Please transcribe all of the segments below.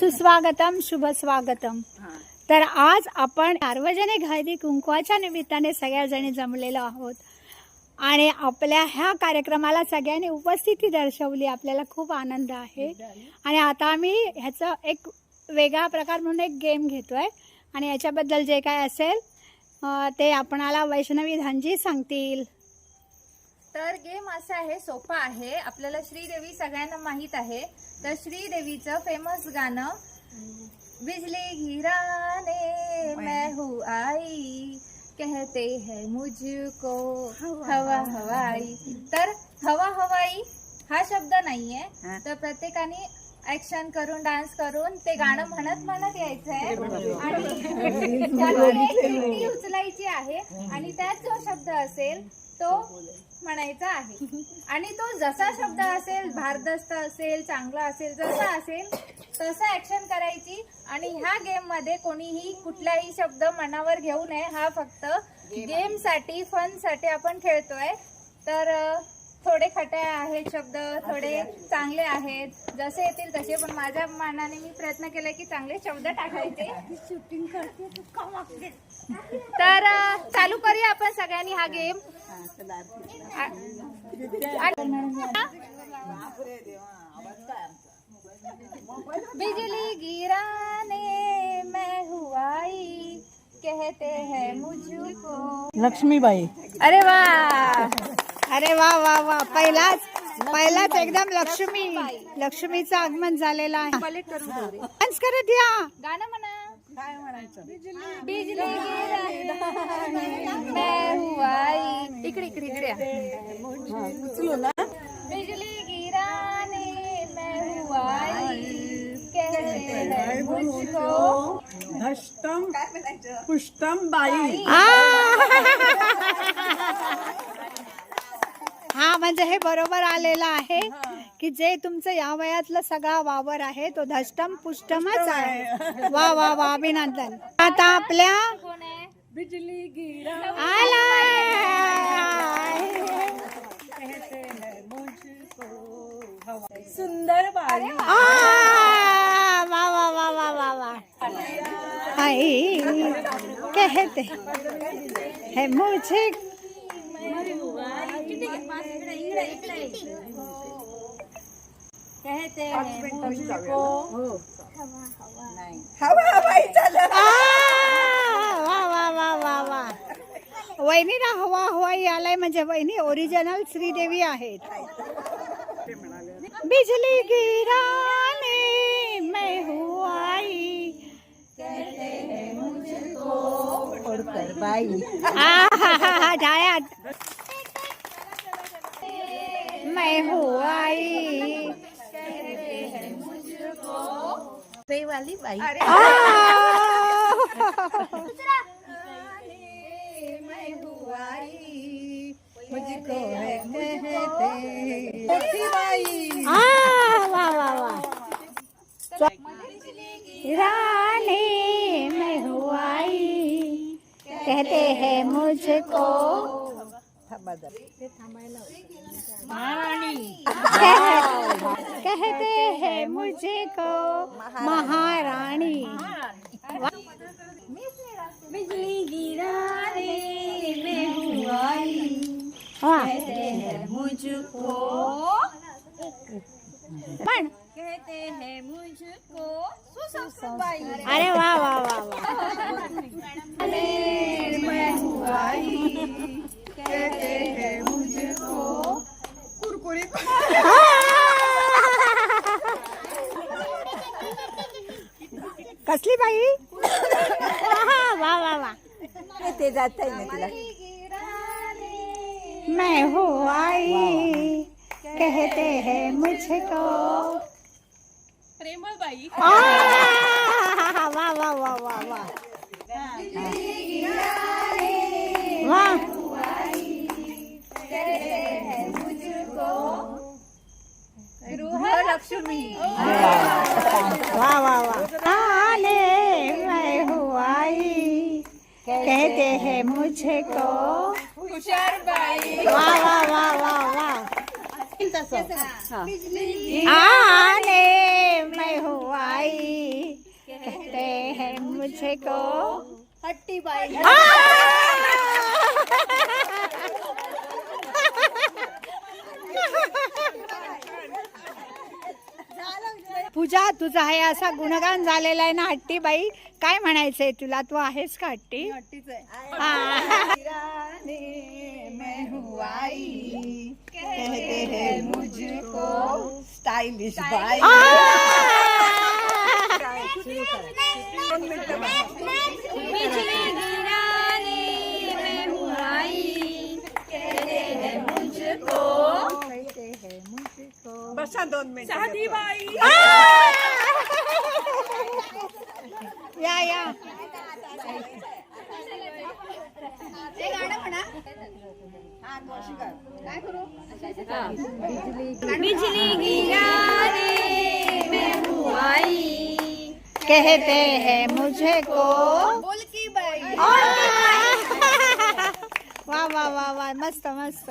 सुस्वागतम शुभ स्वागतम तर आज आपण सार्वजनिक हळदी कुंकवाच्या निमित्ताने सगळ्या जणी जमलेलो आहोत. आणि आपल्या ह्या कार्यक्रमाला सगळ्यांनी उपस्थिती दर्शवली आपल्याला खूप आनंद आहे. आणि आता आम्ही ह्याचं एक वेगळा प्रकार म्हणून एक गेम घेतोय. आणि याच्याबद्दल जे काय असेल ते आपणाला वैष्णवी धांजी सांगतील. तर गेम असा आहे सोपा आहे. आपल्याला श्रीदेवी सगळ्यांना माहीत आहे. तर श्रीदेवीचं फेमस गाणं बिजली गिराने मैं हूँ आई. कहते हैं मुझको हवा हवाई. तर हवा हवाई हा शब्द नाहीये. तर प्रत्येकाने ऍक्शन करून डान्स करून ते गाणं म्हणत म्हणत यायचंय. आणि एक उचलायची आहे. आणि त्यात जो शब्द असेल तो म्हणायचा आहे. आणि तो जसा शब्द असेल भारदस्त असेल चांगला असेल जसा असेल तसं ऍक्शन करायची. आणि ह्या गेममध्ये कोणीही कुठलाही शब्द मनावर घेऊ नये. हा फक्त गेमसाठी फनसाठी आपण खेळतोय. तर थोडे खटे आहेत शब्द थोडे चांगले आहेत. जसे येतील तसे पण माझ्या मनाने मी प्रयत्न केलाय की चांगले शब्द टाकायचे. तर अ, चालू करूया आपण सगळ्यांनी हा गेम. बिजली गिराने मैं हुआई कहते हैं मुझको। लक्ष्मीबाई। अरे वा अरे वा वा वा. पहिलाच पहिलाच एकदम लक्ष्मी लक्ष्मीचं आगमन झालेलं आहे. डान्स करत या गाणं म्हणा. काय म्हणायचं? बिजली गिराने मैं हुआई इकडे इकडे इकडे या. उचलू ना बिजली गिराने मैं हुआई कहते हैं मुझको. धष्टम पुष्टम बाई! हा म्हणजे हे बरोबर आलेलं आहे की जे तुमचं या वयातलं सगळा वावर आहे तो धष्टम पुष्टमच आहे. वा वा वा अभिनंदन. आता आपल्या कोण आहे बिजली गिरा आला. सुंदर वा वा वा वा वा वा. आई कहते है मुझे कहते हैं मुझको आ, वा वा वा वा वा. वहिनीला हवा हवाई आलाय म्हणजे वहिनी ओरिजिनल श्रीदेवी आहेत. बिजली गिराने मैं हूँ आई. बाई. आहाहा, टाळ्या मैं हूँ आई वाली बाई आ! मुझको है कहते बाई कहते हैं मुझको महारानी बिजली गिराने में हूँ। आई मुझको। पण कहते हैं मुझको। सुसंस्कृत बाई। अरे वा वा वा वा ते जात आहे ना तिला? मैं हो आई। कहते हैं मुझको। प्रेमळ बाई। मुझको हुशार बाई वाह वाह वाह वाह वाह। आने मैं हूँ आई कहते हैं मुझे को हट्टी बाई पूजा तुझा हे असा गुणगान झालेला आहे ना हट्टी बाई? काय म्हणायचंय तुला? तू आहेस का हट्टी? हट्टीच आहे. रानी मैं हूँ आई कहते हैं मुझको स्टाइलिश बाई दोन मिनिटं बघा. बसा दोन मिनिटं या या कहते हैं मुझे को बोल की बाई वा वा वा वा मस्त मस्त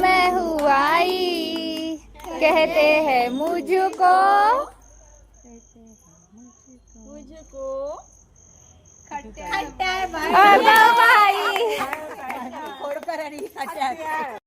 मैं हूँ आई। कहते हैं मुझको। अगं बाई खोडकर आणि हट्ट्यात.